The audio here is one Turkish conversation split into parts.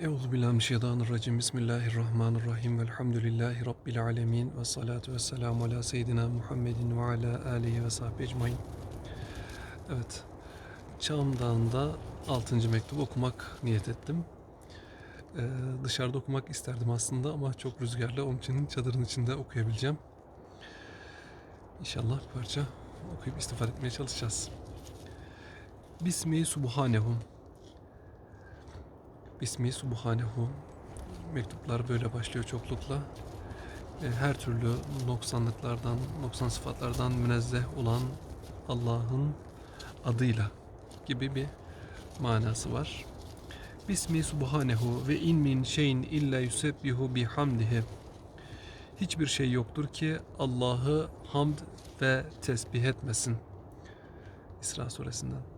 Euzubillahimineşşeytanirracim. Bismillahirrahmanirrahim. Velhamdülillahi Rabbil alemin. Ve salatu ve selamu ala seyyidina Muhammedin ve ala alihi ve sahbihi ecmain. Evet. Çam Dağı'nda 6. mektubu okumak niyet ettim. Ee, dışarıda okumak isterdim aslında ama çok rüzgarlı. Onun için çadırın içinde okuyabileceğim. İnşallah parça okuyup istifade etmeye çalışacağız. Bismi Subhanehu. Bismi Subhanehu. Mektuplar böyle başlıyor çoklukla. E, Her türlü noksanlıklardan, noksan sıfatlardan münezzeh olan Allah'ın adıyla gibi bir manası var. Bismi Subhanehu ve in min şeyin illa yusebbihu bihamdihi. Hiçbir şey yoktur ki Allah'ı hamd ve tesbih etmesin. İsra suresinden.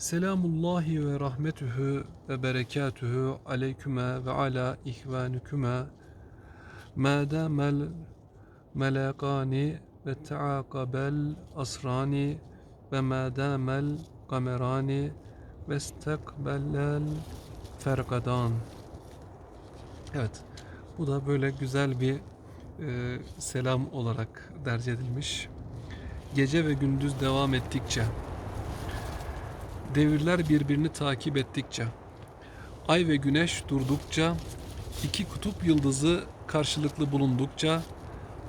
Selamullahi ve rahmetühü ve berekatühü aleyküme ve ala ihvanüküme ma damel melekani ve taakabel asrani ve ma damel kamerani ve istekbellel ferkadan. Evet, bu da böyle güzel bir e, selam olarak derc edilmiş. Gece ve gündüz devam ettikçe Devirler birbirini takip ettikçe, ay ve güneş durdukça, iki kutup yıldızı karşılıklı bulundukça,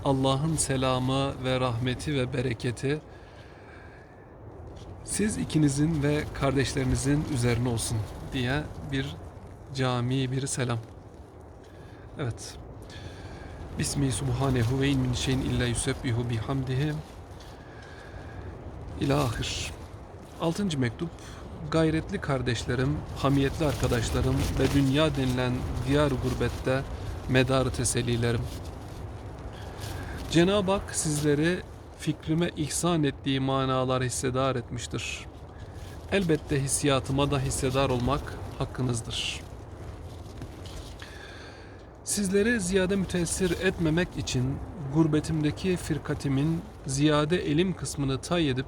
Allah'ın selamı ve rahmeti ve bereketi siz ikinizin ve kardeşlerinizin üzerine olsun diye bir cami bir selam. Evet. Bismi subhanehu ve in min şeyin illa yusebbihu bihamdihi ila ahir. Altıncı mektup Gayretli kardeşlerim, hamiyetli arkadaşlarım ve dünya denilen diyar gurbette medarı tesellilerim. Cenab-ı Hak sizleri fikrime ihsan ettiği manalar hissedar etmiştir. Elbette hissiyatıma da hissedar olmak hakkınızdır. Sizlere ziyade müteessir etmemek için gurbetimdeki firkatimin ziyade elim kısmını tay edip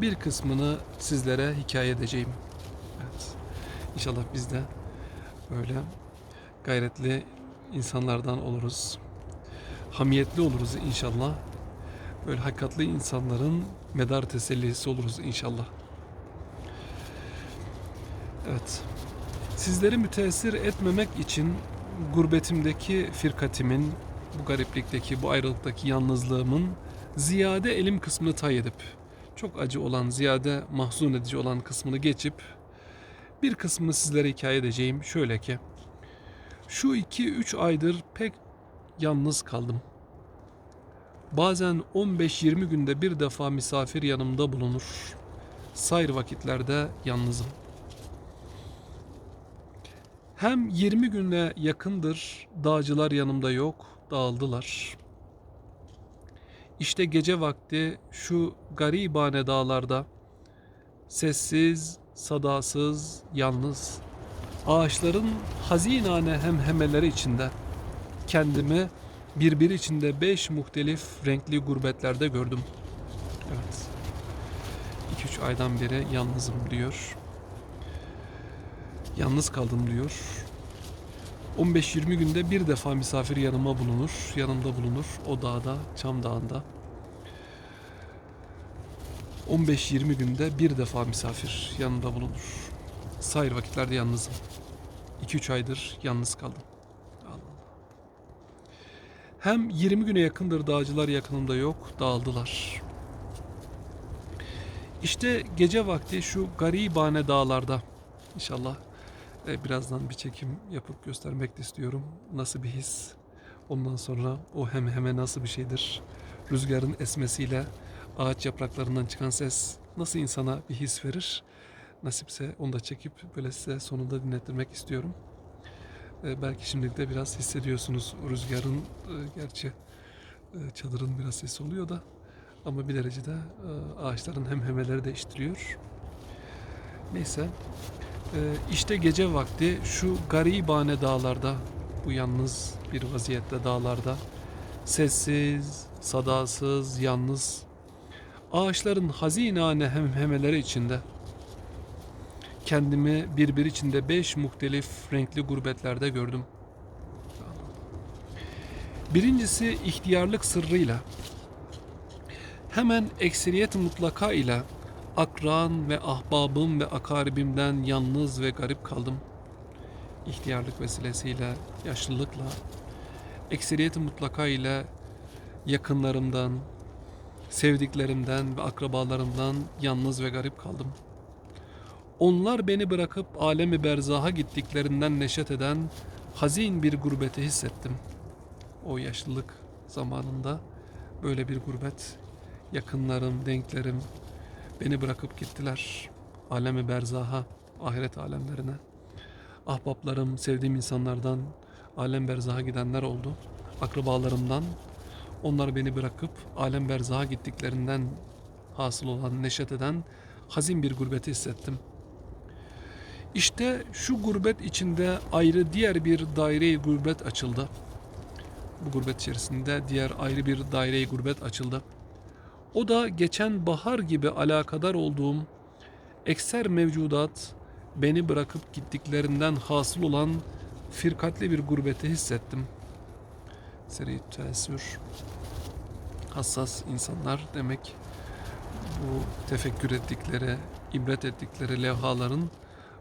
bir kısmını sizlere hikaye edeceğim. Evet. İnşallah biz de böyle gayretli insanlardan oluruz. Hamiyetli oluruz inşallah. Böyle hakikatli insanların medar tesellisi oluruz inşallah. Evet. Sizleri müteessir etmemek için gurbetimdeki firkatimin, bu gariplikteki, bu ayrılıktaki yalnızlığımın ziyade elim kısmını tay edip çok acı olan, ziyade mahzun edici olan kısmını geçip bir kısmını sizlere hikaye edeceğim. Şöyle ki, şu iki üç aydır pek yalnız kaldım. Bazen 15-20 günde bir defa misafir yanımda bulunur. Sayr vakitlerde yalnızım. Hem 20 güne yakındır dağcılar yanımda yok, dağıldılar.'' İşte gece vakti şu garibane dağlarda sessiz, sadasız, yalnız ağaçların hazinane hemhemeleri içinde kendimi birbiri içinde beş muhtelif renkli gurbetlerde gördüm. Evet. 2-3 aydan beri yalnızım diyor. Yalnız kaldım diyor. 15-20 günde bir defa misafir yanıma bulunur, yanımda bulunur o dağda, Çam Dağı'nda. 15-20 günde bir defa misafir yanımda bulunur. Sayır vakitlerde yalnızım. 2-3 aydır yalnız kaldım. Allah Allah. Hem 20 güne yakındır dağcılar yakınımda yok, dağıldılar. İşte gece vakti şu garibane dağlarda inşallah e, birazdan bir çekim yapıp göstermek de istiyorum. Nasıl bir his? Ondan sonra o hem heme nasıl bir şeydir? Rüzgarın esmesiyle ağaç yapraklarından çıkan ses nasıl insana bir his verir? Nasipse onu da çekip böyle size sonunda dinlettirmek istiyorum. E, belki şimdi de biraz hissediyorsunuz rüzgarın e, gerçi e, çadırın biraz sesi oluyor da ama bir derecede e, ağaçların hemhemeleri de işitiliyor. Neyse işte gece vakti şu garibane dağlarda, bu yalnız bir vaziyette dağlarda, sessiz, sadasız, yalnız, ağaçların hazinane hemhemeleri içinde, kendimi birbir içinde beş muhtelif renkli gurbetlerde gördüm. Birincisi ihtiyarlık sırrıyla, hemen ekseriyet mutlaka ile akran ve ahbabım ve akaribimden yalnız ve garip kaldım. İhtiyarlık vesilesiyle, yaşlılıkla, ekseriyet mutlaka ile yakınlarımdan, sevdiklerimden ve akrabalarımdan yalnız ve garip kaldım. Onlar beni bırakıp alemi berzaha gittiklerinden neşet eden hazin bir gurbeti hissettim. O yaşlılık zamanında böyle bir gurbet, yakınlarım, denklerim beni bırakıp gittiler. Alemi berzaha, ahiret alemlerine. Ahbaplarım, sevdiğim insanlardan alem berzaha gidenler oldu. Akrabalarımdan onlar beni bırakıp alem berzaha gittiklerinden hasıl olan, neşet eden hazin bir gurbeti hissettim. İşte şu gurbet içinde ayrı diğer bir daire-i gurbet açıldı. Bu gurbet içerisinde diğer ayrı bir daire-i gurbet açıldı. O da geçen bahar gibi alakadar olduğum ekser mevcudat beni bırakıp gittiklerinden hasıl olan firkatli bir gurbeti hissettim. Seri teessür hassas insanlar demek bu tefekkür ettikleri, ibret ettikleri levhaların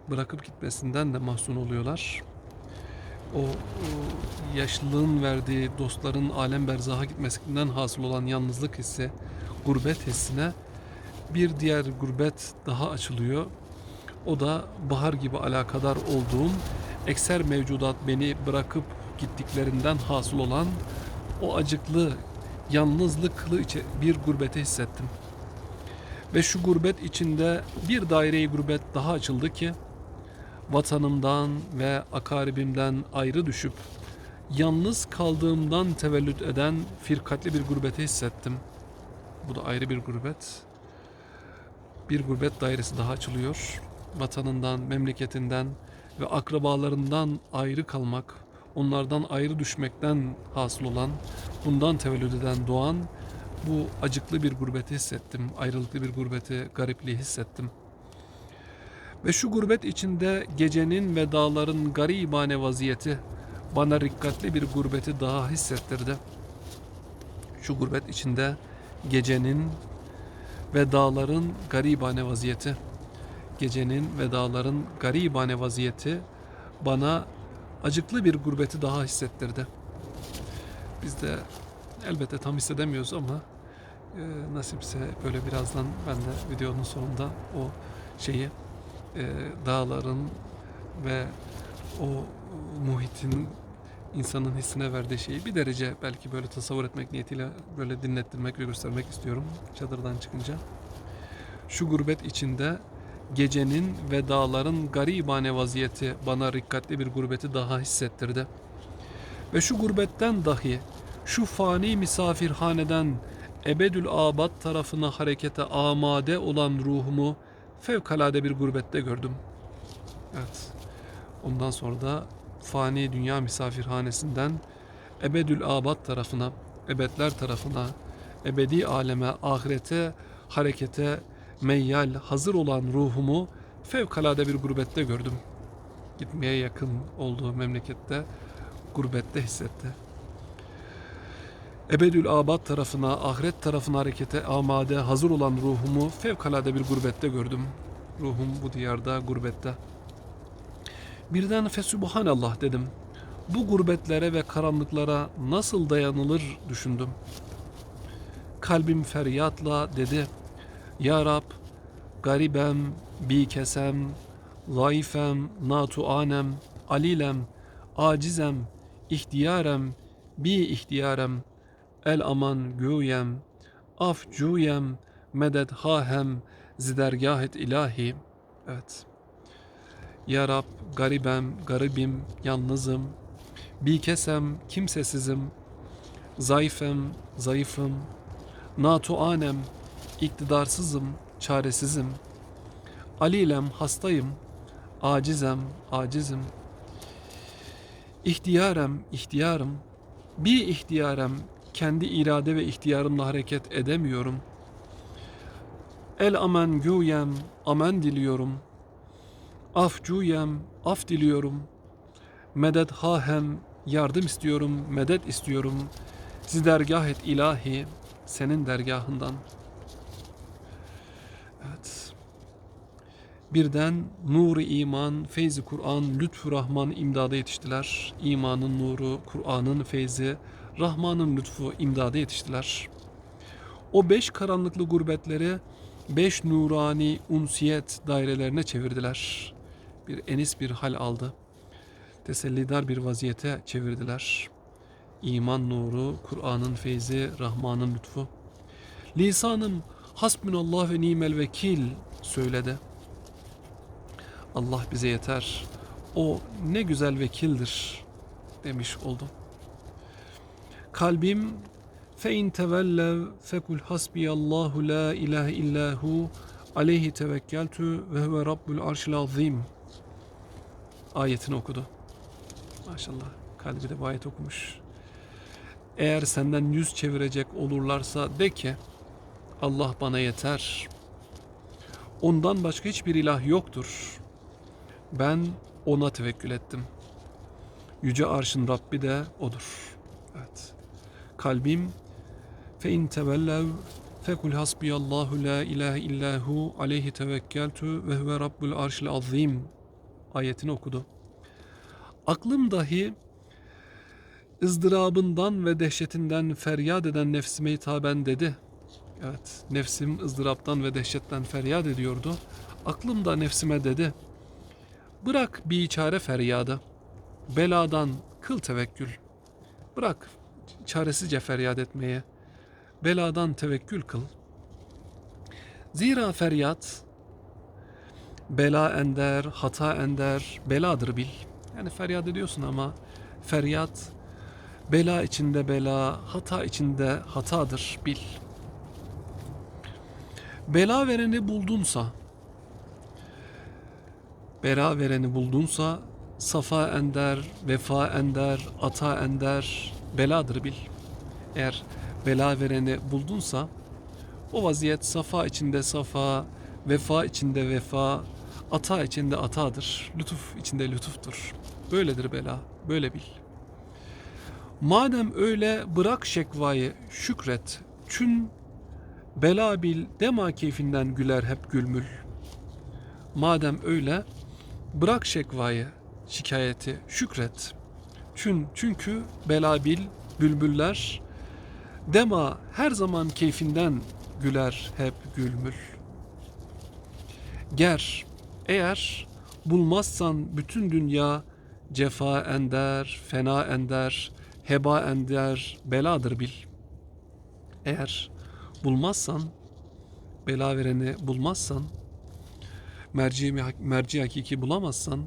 bırakıp gitmesinden de mahzun oluyorlar. O, o yaşlılığın verdiği dostların alem berzaha gitmesinden hasıl olan yalnızlık hissi, gurbet hissine bir diğer gurbet daha açılıyor. O da bahar gibi alakadar olduğum ekser mevcudat beni bırakıp gittiklerinden hasıl olan o acıklı, yalnızlıklı içe bir gurbeti hissettim. Ve şu gurbet içinde bir daire-i gurbet daha açıldı ki vatanımdan ve akaribimden ayrı düşüp yalnız kaldığımdan tevellüt eden firkatli bir gurbeti hissettim. Bu da ayrı bir gurbet. Bir gurbet dairesi daha açılıyor. Vatanından, memleketinden ve akrabalarından ayrı kalmak, onlardan ayrı düşmekten hasıl olan, bundan tevellüt eden doğan bu acıklı bir gurbeti hissettim. Ayrılıklı bir gurbeti, garipliği hissettim. Ve şu gurbet içinde gecenin ve dağların garibane vaziyeti bana rikkatli bir gurbeti daha hissettirdi. Şu gurbet içinde gecenin ve dağların garibane vaziyeti, gecenin ve dağların garibane vaziyeti bana acıklı bir gurbeti daha hissettirdi. Biz de elbette tam hissedemiyoruz ama e, nasipse böyle birazdan ben de videonun sonunda o şeyi e, dağların ve o muhitin insanın hissine verdiği şeyi bir derece belki böyle tasavvur etmek niyetiyle böyle dinlettirmek ve göstermek istiyorum çadırdan çıkınca. Şu gurbet içinde gecenin ve dağların garibane vaziyeti bana rikkatli bir gurbeti daha hissettirdi. Ve şu gurbetten dahi şu fani misafirhaneden ebedül abad tarafına harekete amade olan ruhumu fevkalade bir gurbette gördüm. Evet. Ondan sonra da fani dünya misafirhanesinden ebedül abad tarafına, ebedler tarafına, ebedi aleme, ahirete, harekete meyyal, hazır olan ruhumu fevkalade bir gurbette gördüm. Gitmeye yakın olduğu memlekette, gurbette hissetti. Ebedül abad tarafına, ahiret tarafına harekete amade, hazır olan ruhumu fevkalade bir gurbette gördüm. Ruhum bu diyarda, gurbette. Birden fesubhanallah dedim. Bu gurbetlere ve karanlıklara nasıl dayanılır düşündüm. Kalbim feryatla dedi. Ya Rab, garibem, bi kesem, zayıfem, natuanem, alilem, acizem, ihtiyarem, bi ihtiyarem, el aman güyem, af cüyem, medet hahem, zidergahet ilahi. Evet. Ya Rab, garibem, garibim, yalnızım, bi kesem, kimsesizim, zayıfem, zayıfım, natuanem, iktidarsızım, çaresizim. Alilem, hastayım. Acizem, acizim. İhtiyarem, ihtiyarım. Bir ihtiyarem, kendi irade ve ihtiyarımla hareket edemiyorum. El amen güyem, amen diliyorum. Afcuyem, af diliyorum. Medet hahem, yardım istiyorum, medet istiyorum. Siz dergah et ilahi, senin dergahından. Evet. Birden nuru iman, feyzi Kur'an, lütfu Rahman imdada yetiştiler. İmanın nuru, Kur'an'ın feyzi, Rahman'ın lütfu imdada yetiştiler. O beş karanlıklı gurbetleri beş nurani unsiyet dairelerine çevirdiler. Bir enis bir hal aldı. Tesellidar bir vaziyete çevirdiler. İman nuru, Kur'an'ın feyzi, Rahman'ın lütfu. Lisanım hasbunallah ve nimel vekil söyledi. Allah bize yeter. O ne güzel vekildir demiş oldu. Kalbim fe in tevellev fekul hasbiyallahu la ilahe illahu aleyhi tevekkeltü ve huve rabbul arşil azim ayetini okudu. Maşallah kalbi de bu ayet okumuş. Eğer senden yüz çevirecek olurlarsa de ki Allah bana yeter. Ondan başka hiçbir ilah yoktur. Ben ona tevekkül ettim. Yüce arşın Rabbi de odur. Evet. Kalbim fe in fekul hasbiyallahu la ilahe illahu aleyhi tevekkeltü ve huve rabbul arşil azim ayetini okudu. Aklım dahi ızdırabından ve dehşetinden feryat eden nefsime hitaben dedi. Evet, nefsim ızdıraptan ve dehşetten feryat ediyordu. Aklım da nefsime dedi. Bırak bir çare feryadı. Beladan kıl tevekkül. Bırak çaresizce feryat etmeye. Beladan tevekkül kıl. Zira feryat bela ender, hata ender, beladır bil. Yani feryat ediyorsun ama feryat bela içinde bela, hata içinde hatadır bil. Bela vereni buldunsa, bela vereni buldunsa safa ender, vefa ender, ata ender, beladır bil. Eğer bela vereni buldunsa o vaziyet safa içinde safa, vefa içinde vefa, ata içinde atadır, lütuf içinde lütuftur. Böyledir bela, böyle bil. Madem öyle bırak şekvayı, şükret. Çün bela bil dema keyfinden güler hep gülmül. Madem öyle bırak şekvayı, şikayeti, şükret. Çün çünkü bela bil bülbüller dema her zaman keyfinden güler hep gülmül. Ger eğer bulmazsan bütün dünya cefa ender, fena ender, heba ender, beladır bil. Eğer bulmazsan, bela vereni bulmazsan, merci, merci hakiki bulamazsan,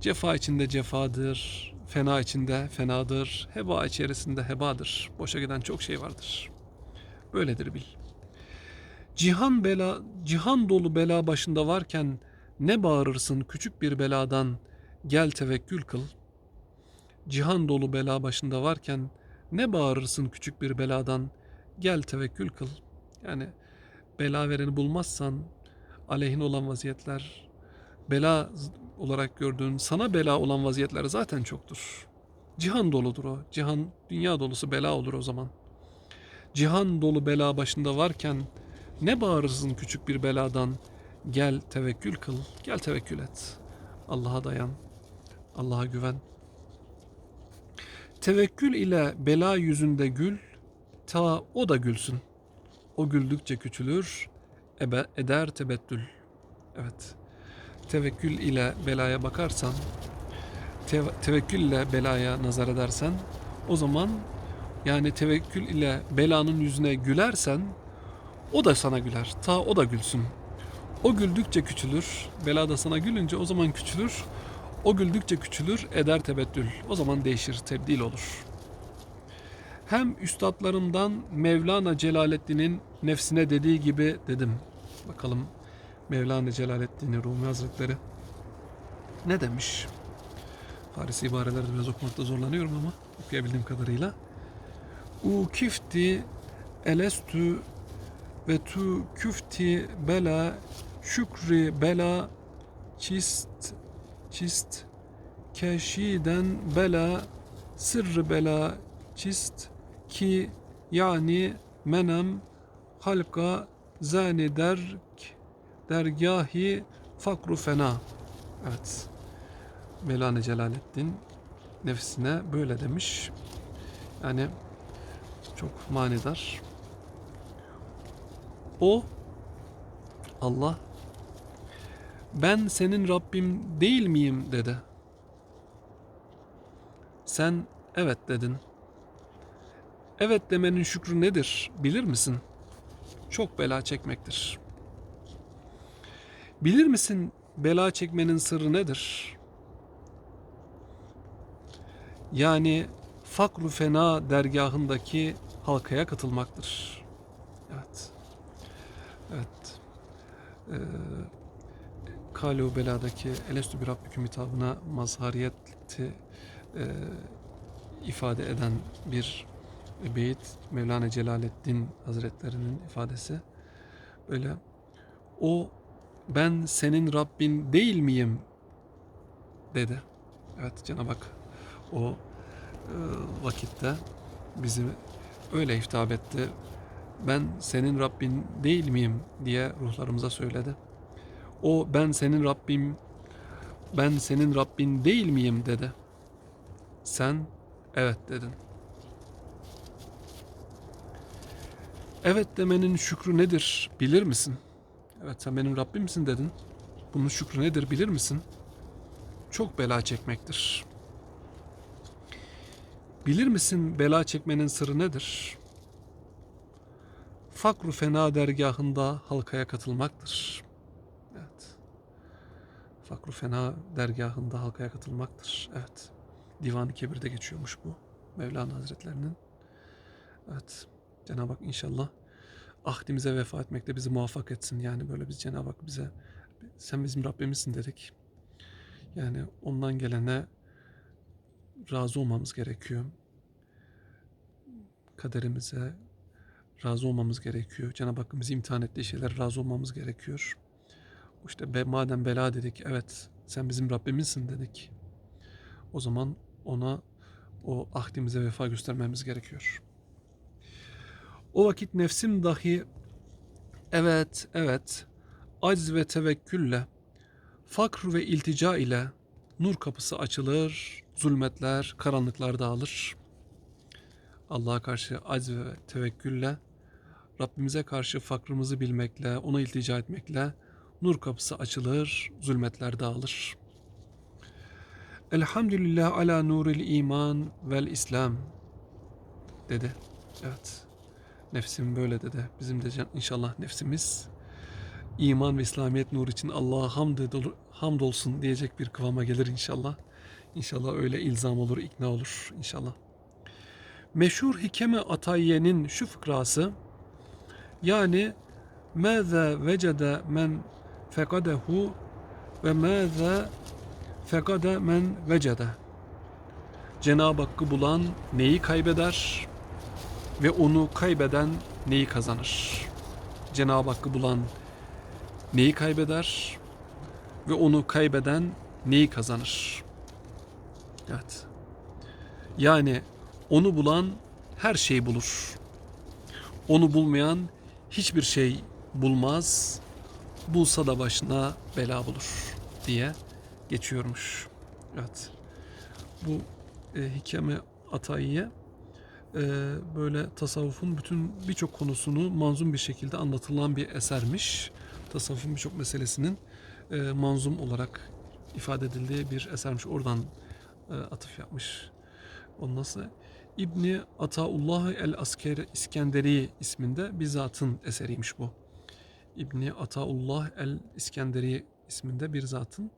cefa içinde cefadır, fena içinde fenadır, heba içerisinde hebadır. Boşa giden çok şey vardır. Böyledir bil. Cihan bela, cihan dolu bela başında varken ne bağırırsın küçük bir beladan gel tevekkül kıl. Cihan dolu bela başında varken ne bağırırsın küçük bir beladan gel tevekkül kıl. Yani bela vereni bulmazsan aleyhin olan vaziyetler bela olarak gördüğün sana bela olan vaziyetler zaten çoktur. Cihan doludur o. Cihan dünya dolusu bela olur o zaman. Cihan dolu bela başında varken ne bağırırsın küçük bir beladan? Gel tevekkül kıl, gel tevekkül et. Allah'a dayan, Allah'a güven. Tevekkül ile bela yüzünde gül, ta o da gülsün. O güldükçe küçülür, ebe, eder tebettül. Evet, tevekkül ile belaya bakarsan, te, tevekkül ile belaya nazar edersen, o zaman yani tevekkül ile belanın yüzüne gülersen, o da sana güler. Ta o da gülsün. O güldükçe küçülür. Bela da sana gülünce o zaman küçülür. O güldükçe küçülür. Eder tebettül. O zaman değişir, tebdil olur. Hem üstadlarımdan Mevlana Celaleddin'in nefsine dediği gibi dedim. Bakalım Mevlana Celaleddin Rumi Hazretleri ne demiş? Farisi ibarelerde biraz okumakta zorlanıyorum ama okuyabildiğim kadarıyla. U kifti elestü ve tu küfti bela şükri bela çist çist keşiden bela sırrı bela çist ki yani menem halka zani derk dergahi fakru fena. Evet. Mevlana Celaleddin nefsine böyle demiş. Yani çok manidar. O Allah ben senin Rabbim değil miyim dedi. Sen evet dedin. Evet demenin şükrü nedir bilir misin? Çok bela çekmektir. Bilir misin bela çekmenin sırrı nedir? Yani fakru fena dergahındaki halkaya katılmaktır. Evet. Evet. Ee, Kalu Bela'daki Elestü bir Rabbiküm hitabına mazhariyeti e, ifade eden bir beyit Mevlana Celaleddin Hazretlerinin ifadesi. Böyle o ben senin Rabbin değil miyim dedi. Evet Cenab-ı Hak o e, vakitte bizi öyle hitap etti. Ben senin Rabbin değil miyim diye ruhlarımıza söyledi. O ben senin Rabbim, ben senin Rabbin değil miyim dedi. Sen evet dedin. Evet demenin şükrü nedir bilir misin? Evet sen benim Rabbimsin dedin. Bunun şükrü nedir bilir misin? Çok bela çekmektir. Bilir misin bela çekmenin sırrı nedir? Fakru fena dergahında halkaya katılmaktır. Evet. Fakru fena dergahında halkaya katılmaktır. Evet. Divan-ı Kebir'de geçiyormuş bu. Mevlana Hazretlerinin. Evet. Cenab-ı Hak inşallah ahdimize vefa etmekte bizi muvaffak etsin. Yani böyle biz Cenab-ı Hak bize sen bizim Rabbimizsin dedik. Yani ondan gelene razı olmamız gerekiyor. Kaderimize razı olmamız gerekiyor. Cenab-ı Hakk'ın bizi imtihan ettiği şeyler razı olmamız gerekiyor. İşte be, madem bela dedik, evet sen bizim Rabbimizsin dedik. O zaman ona o ahdimize vefa göstermemiz gerekiyor. O vakit nefsim dahi evet evet aciz ve tevekkülle fakr ve iltica ile nur kapısı açılır, zulmetler, karanlıklar dağılır. Allah'a karşı aciz ve tevekkülle Rabbimize karşı fakrımızı bilmekle, ona iltica etmekle nur kapısı açılır, zulmetler dağılır. Elhamdülillah ala nuril iman vel İslam dedi. Evet. Nefsim böyle dedi. Bizim de inşallah nefsimiz iman ve İslamiyet nur için Allah'a hamd, hamd olsun diyecek bir kıvama gelir inşallah. İnşallah öyle ilzam olur, ikna olur inşallah. Meşhur Hikeme Atayye'nin şu fıkrası yani mâze vecede men fekadehu ve mâze fekade men vecede. Cenab-ı Hakk'ı bulan neyi kaybeder ve onu kaybeden neyi kazanır? Cenab-ı Hakk'ı bulan neyi kaybeder ve onu kaybeden neyi kazanır? Evet. Yani onu bulan her şeyi bulur. Onu bulmayan hiçbir şey bulmaz. Bulsa da başına bela bulur diye geçiyormuş. Evet. Bu e, hikame Atayiye böyle tasavvufun bütün birçok konusunu manzum bir şekilde anlatılan bir esermiş. Tasavvufun birçok meselesinin e, manzum olarak ifade edildiği bir esermiş. Oradan e, atıf yapmış. Ondan sonra İbni Ataullah el Asker İskenderi isminde bir zatın eseriymiş bu. İbni Ataullah el İskenderi isminde bir zatın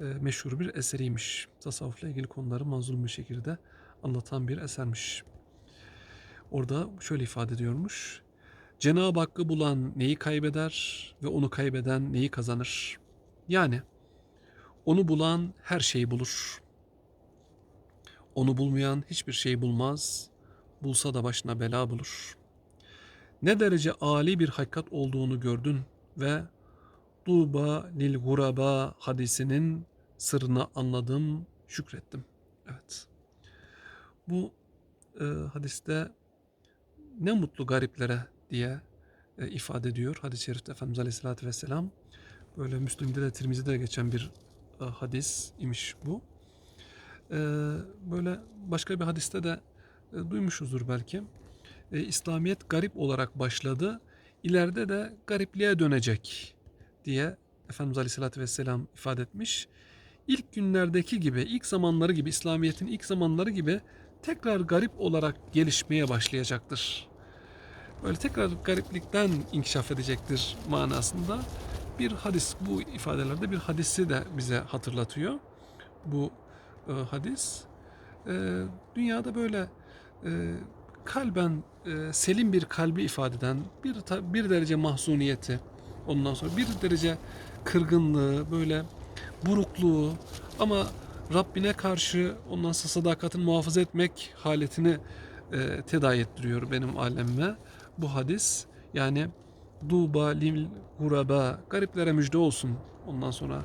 e, meşhur bir eseriymiş. Tasavvufla ilgili konuları manzum bir şekilde anlatan bir esermiş. Orada şöyle ifade ediyormuş. Cenab-ı Hakk'ı bulan neyi kaybeder ve onu kaybeden neyi kazanır? Yani onu bulan her şeyi bulur. Onu bulmayan hiçbir şey bulmaz. Bulsa da başına bela bulur. Ne derece âli bir hakikat olduğunu gördün ve Tuğba lil guraba hadisinin sırrını anladım, şükrettim. Evet. Bu e, hadiste ne mutlu gariplere diye e, ifade ediyor hadis-i şerifte Efendimiz Aleyhisselatü Vesselam. Böyle Müslim'de de Tirmizi'de de geçen bir e, hadis imiş bu. E, böyle başka bir hadiste de e, duymuşuzdur belki. E, İslamiyet garip olarak başladı. İleride de garipliğe dönecek diye Efendimiz Aleyhisselatü Vesselam ifade etmiş. İlk günlerdeki gibi, ilk zamanları gibi, İslamiyet'in ilk zamanları gibi tekrar garip olarak gelişmeye başlayacaktır. Böyle tekrar gariplikten inkişaf edecektir manasında bir hadis bu ifadelerde bir hadisi de bize hatırlatıyor. Bu e, hadis e, dünyada böyle e, kalben e, selim bir kalbi ifade eden bir bir derece mahzuniyeti ondan sonra bir derece kırgınlığı böyle burukluğu ama Rabbine karşı ondan sonra sadakatini muhafaza etmek haletini e, tedavi ettiriyor benim alemime bu hadis. Yani duba lil guraba gariplere müjde olsun. Ondan sonra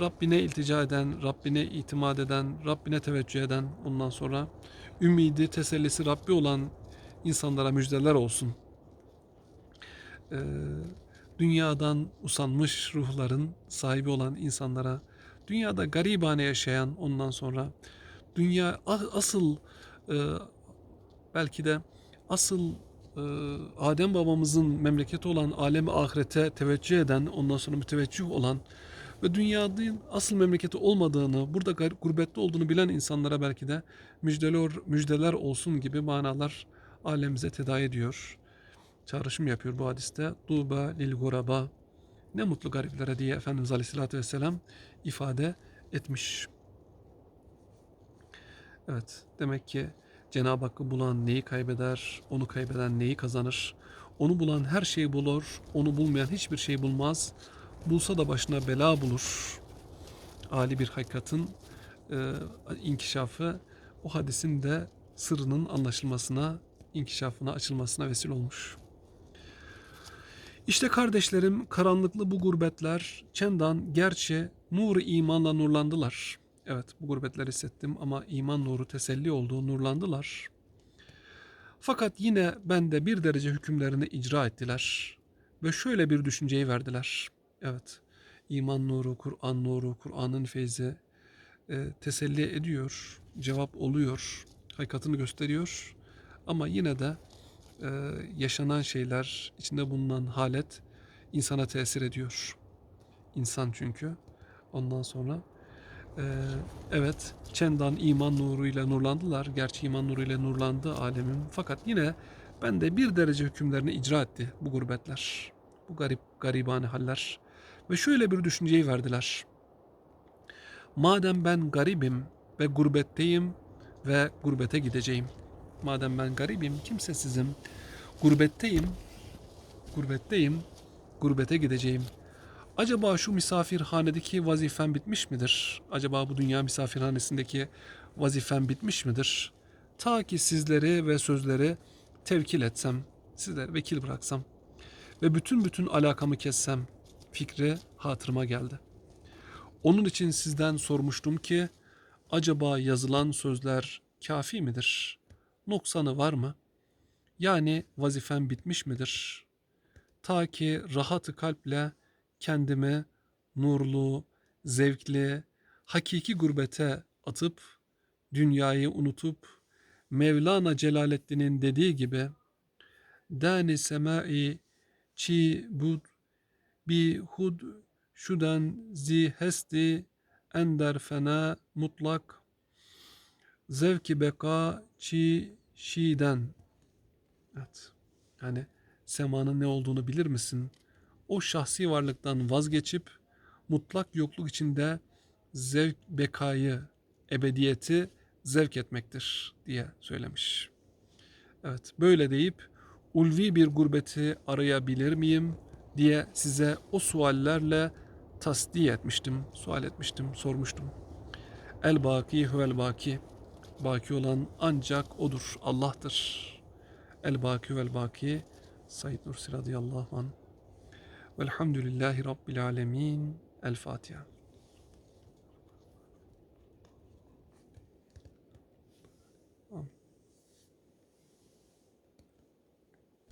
Rabbine iltica eden, Rabbine itimat eden, Rabbine teveccüh eden ondan sonra ümidi, tesellisi Rabbi olan insanlara müjdeler olsun. Ee, dünyadan usanmış ruhların sahibi olan insanlara, dünyada garibane yaşayan ondan sonra dünya asıl e, belki de asıl e, Adem babamızın memleketi olan alemi ahirete teveccüh eden, ondan sonra müteveccüh olan ve dünyanın asıl memleketi olmadığını, burada gurbette olduğunu bilen insanlara belki de müjdeler, müjdeler olsun gibi manalar alemize tedavi ediyor. Çağrışım yapıyor bu hadiste. Duba lil guraba. Ne mutlu gariplere diye Efendimiz Aleyhisselatü Vesselam ifade etmiş. Evet, demek ki Cenab-ı Hakk'ı bulan neyi kaybeder, onu kaybeden neyi kazanır. Onu bulan her şeyi bulur, onu bulmayan hiçbir şey bulmaz. Bulsa da başına bela bulur. Ali bir hakikatin e, inkişafı o hadisin de sırrının anlaşılmasına, inkişafına, açılmasına vesile olmuş. İşte kardeşlerim karanlıklı bu gurbetler çendan gerçi nuru imanla nurlandılar. Evet bu gurbetler hissettim ama iman nuru teselli oldu, nurlandılar. Fakat yine bende bir derece hükümlerini icra ettiler. Ve şöyle bir düşünceyi verdiler. Evet iman nuru, Kur'an nuru, Kur'an'ın feyzi e, teselli ediyor, cevap oluyor, hakikatini gösteriyor. Ama yine de e, yaşanan şeyler, içinde bulunan halet insana tesir ediyor. İnsan çünkü. Ondan sonra e, evet çendan iman nuruyla nurlandılar. Gerçi iman nuruyla nurlandı alemim. Fakat yine ben de bir derece hükümlerini icra etti bu gurbetler. Bu garip garibane haller. Ve şöyle bir düşünceyi verdiler. Madem ben garibim ve gurbetteyim ve gurbete gideceğim. Madem ben garibim, kimsesizim, gurbetteyim, gurbetteyim, gurbete gideceğim. Acaba şu misafirhanedeki vazifem bitmiş midir? Acaba bu dünya misafirhanesindeki vazifem bitmiş midir? Ta ki sizleri ve sözleri tevkil etsem, sizleri vekil bıraksam ve bütün bütün alakamı kessem fikri hatırıma geldi. Onun için sizden sormuştum ki acaba yazılan sözler kafi midir? Noksanı var mı? Yani vazifem bitmiş midir? Ta ki rahatı kalple kendimi nurlu, zevkli, hakiki gurbete atıp dünyayı unutup Mevlana Celaleddin'in dediği gibi dani semai çi bud bi hud şudan zi hesti ender fena mutlak zevki beka çi şiden evet yani semanın ne olduğunu bilir misin? O şahsi varlıktan vazgeçip mutlak yokluk içinde zevk bekayı, ebediyeti zevk etmektir diye söylemiş. Evet böyle deyip ulvi bir gurbeti arayabilir miyim diye size o suallerle tasdiye etmiştim, sual etmiştim, sormuştum. El baki huvel baki. Baki olan ancak odur, Allah'tır. El baki vel baki. Said Nursi radıyallahu anh. Velhamdülillahi Rabbil alemin. El Fatiha.